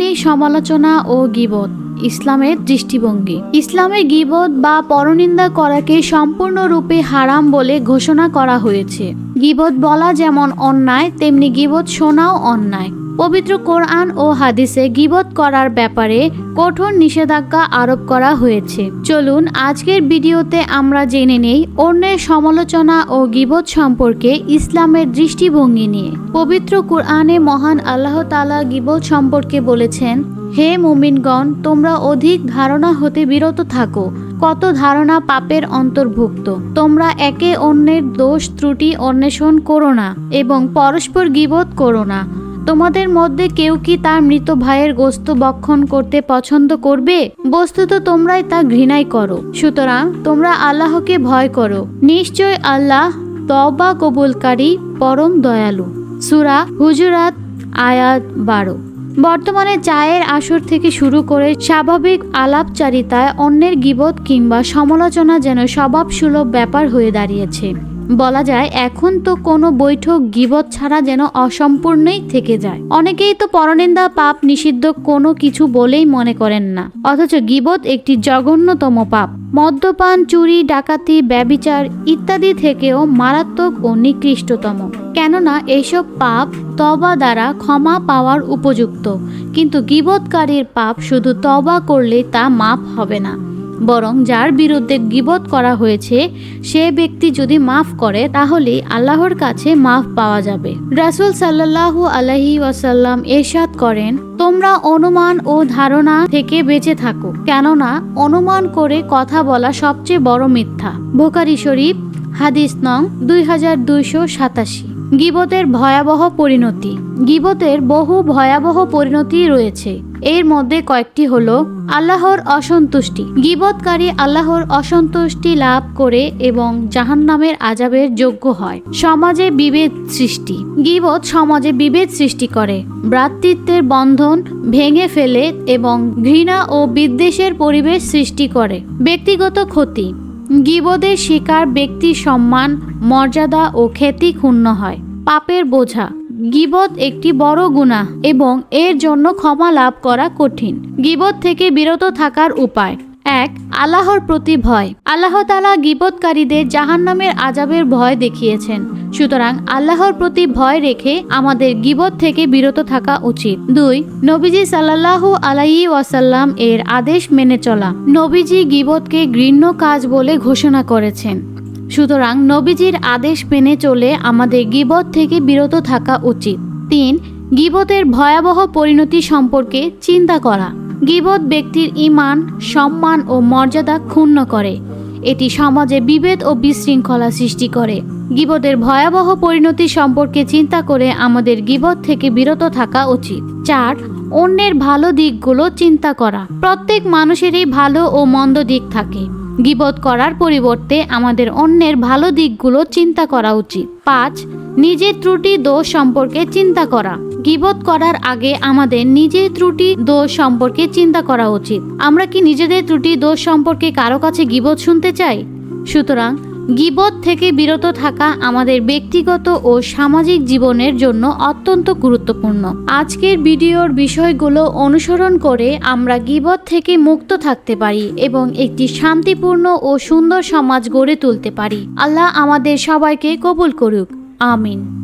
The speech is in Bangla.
অন্যের সমালোচনা ও গিবত, ইসলামের দৃষ্টিভঙ্গি। ইসলামে গিবত বা পরনিন্দা করাকে সম্পূর্ণরূপে হারাম বলে ঘোষণা করা হয়েছে। গিবত বলা যেমন অন্যায়, তেমনি গিবত শোনাও অন্যায়। পবিত্র কোরআন ও হাদিসে গিবত করার ব্যাপারে কঠোর নিষেধাজ্ঞা আরোপ করা হয়েছে। চলুন, আজকের ভিডিওতে আমরা জেনে নেই অন্যের সমালোচনা ও গিবত সম্পর্কে ইসলামের দৃষ্টিভঙ্গি নিয়ে। পবিত্র কোরআনে মহান আল্লাহ তাআলা গিবত সম্পর্কে বলেছেন, হে মুমিনগণ, তোমরা অধিক ধারণা হতে বিরত থাকো। কত ধারণা পাপের অন্তর্ভুক্ত। তোমরা একে অন্যের দোষ, ত্রুটি অন্বেষণ করো না এবং পরস্পর গিবত করো না। তোমাদের মধ্যে কেউ কি তার মৃত ভাইয়ের গোস্ত বক্ষণ করতে পছন্দ করবে? বস্তুত তোমরাই তা ঘৃণাই করো। সুতরাং তোমরা আল্লাহকে ভয় করো। নিশ্চয় আল্লাহ তবা কবুলকারী, পরম দয়ালু। সুরা হুজুরাত, আয়াত বারো। বর্তমানে চায়ের আসর থেকে শুরু করে স্বাভাবিক আলাপচারিতায় অন্যের গিবত কিংবা সমালোচনা যেন স্বভাবসুলভ ব্যাপার হয়ে দাঁড়িয়েছে। বলা যায়, এখন তো কোনো বৈঠক গিবত ছাড়া যেন অসম্পূর্ণই থেকে যায়। অনেকেই তো পরনিন্দা পাপ নিষিদ্ধ কোনো কিছু বলেই মনে করেন না। অথচ গিবত একটি জঘন্যতম পাপ। মদ্যপান, চুরি, ডাকাতি, ব্যবিচার ইত্যাদি থেকেও মারাত্মক ও নিকৃষ্টতম। কেননা এইসব পাপ তবা দ্বারা ক্ষমা পাওয়ার উপযুক্ত। কিন্তু গিবতকারীর পাপ শুধু তবা করলে তা মাপ হবে না। বরং যার বিরুদ্ধে গিবত করা হয়েছে, সে ব্যক্তি যদি মাফ করে, তাহলে আল্লাহর কাছে মাফ পাওয়া যাবে। রাসূল সাল্লাল্লাহু আলাইহি ওয়াসাল্লাম এরশাদ করেন, তোমরা অনুমান ও ধারণা থেকে বেঁচে থাকো, কেননা অনুমান করে কথা বলা সবচেয়ে বড় মিথ্যা। বোকারি শরীফ, হাদিস নং দুই হাজার দুইশো সাতাশি। গিবতের ভয়াবহ পরিণতি। গিবতের বহু ভয়াবহ পরিণতি রয়েছে। এর মধ্যে কয়েকটি হল আল্লাহর অসন্তুষ্টি। গিবতকারী আল্লাহর অসন্তুষ্টি লাভ করে এবং জাহান্নামের আজাবের যোগ্য হয়। সমাজে বিভেদ সৃষ্টি। গিবত সমাজে বিভেদ সৃষ্টি করে। ভ্রাতৃত্বের বন্ধন ভেঙে ফেলে এবং ঘৃণা ও বিদ্বেষের পরিবেশ সৃষ্টি করে। ব্যক্তিগত ক্ষতি। গিবদের শিকার ব্যক্তির সম্মান, মর্যাদা ও খ্যাতি ক্ষুণ্ণ হয়। পাপের বোঝা। গিবত একটি বড় গুনাহ এবং এর জন্য ক্ষমা লাভ করা কঠিন। গিবত থেকে বিরত থাকার উপায়। এক, আল্লাহর প্রতি ভয়। আল্লাহ তালা গিবতকারীদের জাহান্নামের আজাবের ভয় দেখিয়েছেন। সুতরাং আল্লাহর প্রতি ভয় রেখে আমাদের গিবত থেকে বিরত থাকা উচিত। দুই, নবীজি সাল্লাল্লাহু আলাইহি ওয়াসাল্লাম এর আদেশ মেনে চলা। নবীজি গিবতকে ঘৃণ্য কাজ বলে ঘোষণা করেছেন। সুতরাং নবীজির আদেশ মেনে চলে আমাদের গিবত থেকে বিরত থাকা উচিত। তিন, গিবতের ভয়াবহ পরিণতি সম্পর্কে চিন্তা করা। গিবত ব্যক্তির ইমান সম্মান ও মর্যাদা ক্ষুণ্ণ করে। এটি সমাজে বিভেদ ও বিশৃঙ্খলা সৃষ্টি করে। গিবতের ভয়াবহ পরিণতি সম্পর্কে চিন্তা করে আমাদের গিবত থেকে বিরত থাকা উচিত। চার, অন্যের ভালো দিকগুলো চিন্তা করা। প্রত্যেক মানুষেরই ভালো ও মন্দ দিক থাকে। গিবত করার পরিবর্তে আমাদের অন্যের ভালো দিকগুলো চিন্তা করা উচিত। পাঁচ, নিজের ত্রুটি দোষ সম্পর্কে চিন্তা করা। গিবত করার আগে আমাদের নিজের ত্রুটি দোষ সম্পর্কে চিন্তা করা উচিত। আমরা কি নিজেদের ত্রুটি দোষ সম্পর্কে কারও কাছে গিবত শুনতে চাই? সুতরাং গিবত থেকে বিরত থাকা আমাদের ব্যক্তিগত ও সামাজিক জীবনের জন্য অত্যন্ত গুরুত্বপূর্ণ। আজকের ভিডিওর বিষয়গুলো অনুসরণ করে আমরা গিবত থেকে মুক্ত থাকতে পারি এবং একটি শান্তিপূর্ণ ও সুন্দর সমাজ গড়ে তুলতে পারি। আল্লাহ আমাদের সবাইকে কবুল করুক। আমিন।